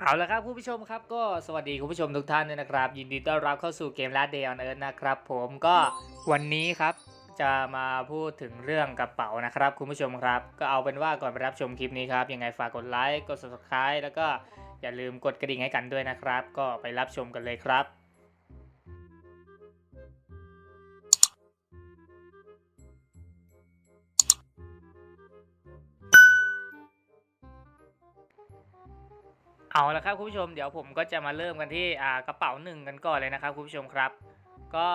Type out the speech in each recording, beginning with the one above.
เอาละครับคุณผู้ชมครับก็สวัสดีคุณผู้ชมทุกท่านด้วยนะครับ ยินดีต้อนรับเข้าสู่เกม Last Day on Earth นะครับผมก็วันนี้ครับจะมาพูดถึงเรื่องกระเป๋านะครับ คุณผู้ชมครับ ก็เอาเป็นว่าก่อนไปรับชมคลิปนี้ครับยังไงฝากกดไลค์กด subscribe แล้วก็อย่าลืมกดกระดิ่งให้กันด้วยนะครับ ก็ไปรับชมกันเลยครับ เอาละครับคุณผู้ชมเดี๋ยวผมก็จะมาเริ่มกันที่กระเป๋าหนึ่งกันก่อนเลยนะครับคุณผู้ชมครับ ก็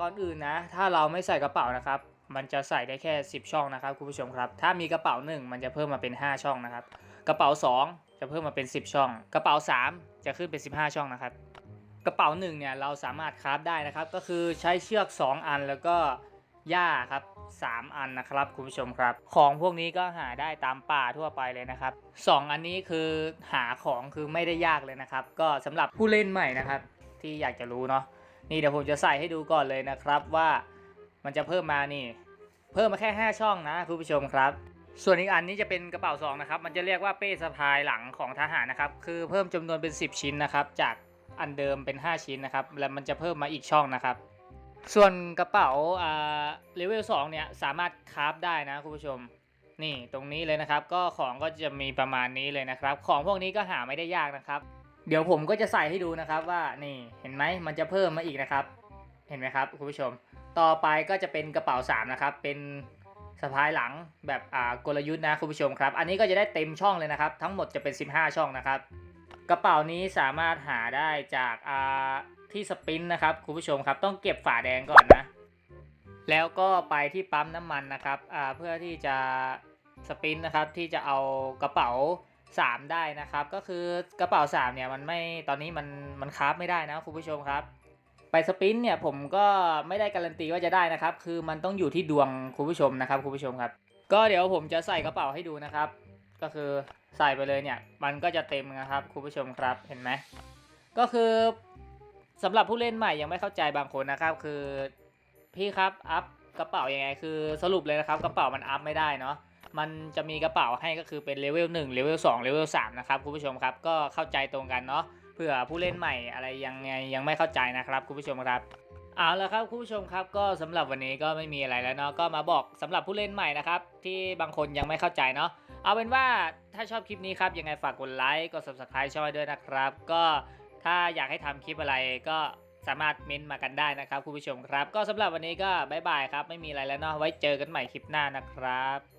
ก่อนอื่นนะ ถ้าเราไม่ใส่กระเป๋านะครับ มันจะใส่ได้แค่ 10 ช่องนะครับคุณผู้ชมครับ ถ้ามีกระเป๋าหนึ่งมันจะเพิ่มมาเป็น 5 ช่องนะครับ กระเป๋า 2 จะเพิ่มมาเป็น 10 ช่อง กระเป๋า 3 จะขึ้นเป็น 15 ช่องนะครับ กระเป๋าหนึ่งเนี่ยเราสามารถคราฟได้นะครับ ก็คือใช้เชือก 2 อันแล้วก็ หญ้าครับ 3 อันนะครับคุณผู้ชมครับ ของพวกนี้ก็หาได้ตามป่าทั่วไปเลยนะครับ 2 อันนี้คือหาของคือไม่ได้ยากเลยนะครับ ก็สำหรับผู้เล่นใหม่นะครับ ที่อยากจะรู้เนาะนี่เดี๋ยวผมจะใส่ให้ดูก่อนเลยนะครับว่ามันจะเพิ่มมานี่ เพิ่มมาแค่ 5 ช่องนะคุณผู้ชมครับ ส่วนอีกอันนี้จะเป็นกระเป๋าซองนะครับมันจะเรียกว่าเป้สะพายหลังของทหารนะครับคือเพิ่มจำนวนเป็น 10 ชิ้นนะครับจากอันเดิมเป็น 5 ชิ้นนะครับแล้วมันจะเพิ่มมาอีกช่องนะครับ ส่วนกระเป๋าอ่าเลเวล2เนี่ยสามารถคราฟได้นะคุณผู้ชม นี่ตรงนี้เลยนะครับ ก็ของก็จะมีประมาณนี้เลยนะครับ ของพวกนี้ก็หาไม่ได้ยากนะครับ เดี๋ยวผมก็จะใส่ให้ดูนะครับว่านี่เห็นไหมมันจะเพิ่มมาอีกนะครับ เห็นไหมครับคุณผู้ชม ต่อไปก็จะเป็นกระเป๋า3นะครับเป็นสะพายหลังแบบอ่ากลยุทธ์นะคุณผู้ชมครับ อันนี้ก็จะได้เต็มช่องเลยนะครับ ทั้งหมดจะเป็น 15 ช่องนะครับ กระเป๋านี้สามารถหาได้จากอ่า ที่สปินนะครับคุณผู้ชมครับต้องเก็บฝาแดงก่อนนะ แล้วก็ไปที่ปั๊มน้ำมันนะครับเพื่อที่จะสปินนะครับที่จะเอากระเป๋า 3 ได้นะครับ ก็คือกระเป๋า 3 เนี่ยมันไม่ตอนนี้มันมันคราฟไม่ได้นะคุณผู้ชมครับ ไปสปินเนี่ยผมก็ไม่ได้การันตีว่าจะได้นะครับ คือมันต้องอยู่ที่ดวงคุณผู้ชมนะครับคุณผู้ชมครับ ก็เดี๋ยวผมจะใส่กระเป๋าให้ดูนะครับ ก็คือใส่ไปเลยเนี่ยมันก็จะเต็มนะครับคุณผู้ชมครับเห็นไหมก็คือ สำหรับผู้เล่นใหม่ยังไม่เข้าใจบางคนนะครับ คือพี่ครับอัพกระเป๋ายังไงคือสรุปเลยนะครับกระเป๋ามันอัพไม่ได้เนาะมันจะมีกระเป๋าให้ก็คือเป็นเลเวล1เลเวล2เลเวล3นะครับคุณผู้ชมครับก็เข้าใจตรงกันเนาะเผื่อผู้เล่นใหม่อะไรยังไงยังไม่เข้าใจนะครับคุณผู้ชมครับเอาละครับคุณผู้ชมครับก็สำหรับวันนี้ก็ไม่มีอะไรแล้วเนาะก็มาบอกสำหรับผู้เล่นใหม่นะครับที่บางคนยังไม่เข้าใจเนาะเอาเป็นว่าถ้าชอบคลิปนี้ครับยังไงฝากกดไลค์กด subscribe ช่องให้ด้วยนะครับ ก็ ถ้าอยากให้ทำคลิปอะไรก็สามารถเม้นต์มากันได้นะครับคุณผู้ชมครับ ก็สำหรับวันนี้ก็บายบายครับ ไม่มีอะไรแล้วเนาะไว้เจอกันใหม่คลิปหน้านะครับ